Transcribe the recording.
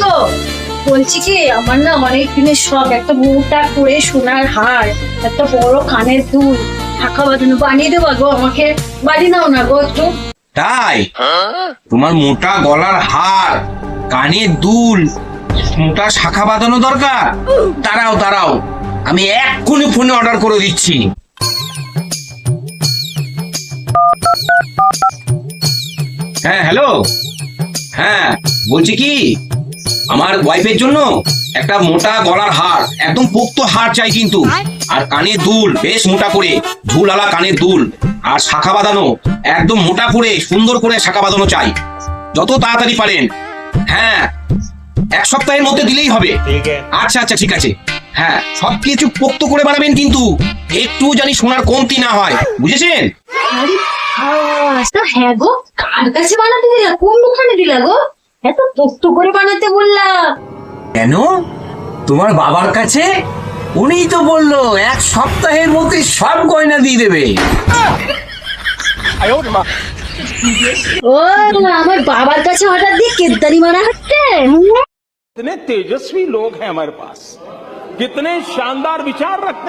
গো? বলছি কি, আমার না অনেক দিনের শখ, একটা মোটা করে সোনার হার, একটা বড় কানের দুল ঢাকা বাঁধানো, বানিয়ে দেবো গো, আমাকে বাড়ি নাও না গো একটু। তাই? তোমার মোটা গলার হার, কানের দুল, মোটা শাখা বাঁধানো দরকার? দাঁড়াও দাঁড়াও, আমি এক্ষুনি ফোনে অর্ডার করে দিচ্ছি। হ্যাঁ হ্যালো? হ্যাঁ বলছি কি? আমার ওয়াইফের জন্য একটা মোটা গলার হার একদম পোক্ত হার চাই কিন্তু। আর কানের দুল বেশ মোটা করে ঝুলালা কানের দুল। আর শাখা বাঁধানো একদম মোটা করে সুন্দর করে শাখা বাঁধানো চাই। যত তাড়াতাড়ি পারেন। হ্যাঁ এক সপ্তাহের মধ্যে দিলেই হবে। আচ্ছা আচ্ছা ঠিক আছে। হ্যাঁ সব কিছু পোক্ত করে বানাবেন কিন্তু। একটু জানি সোনার কমতি না হয়। বুঝেছেন? আচ্ছা হ্যাঁ গো কার কাছে বানাতে দিলা কোন দোকানে দিলা গো? এত পোক্ত করে বানাতে বললাম কেন তোমার বাবার কাছে উনিই তো বললো এক সপ্তাহের মধ্যে সব গয়না দিয়ে দেবে ও আমার বাবার কাছে হঠাৎ দিয়ে কেদারি মারা হচ্ছে कितने तेजस्वी लोग हैं हमारे पास कितने शानदार विचार रखते हैं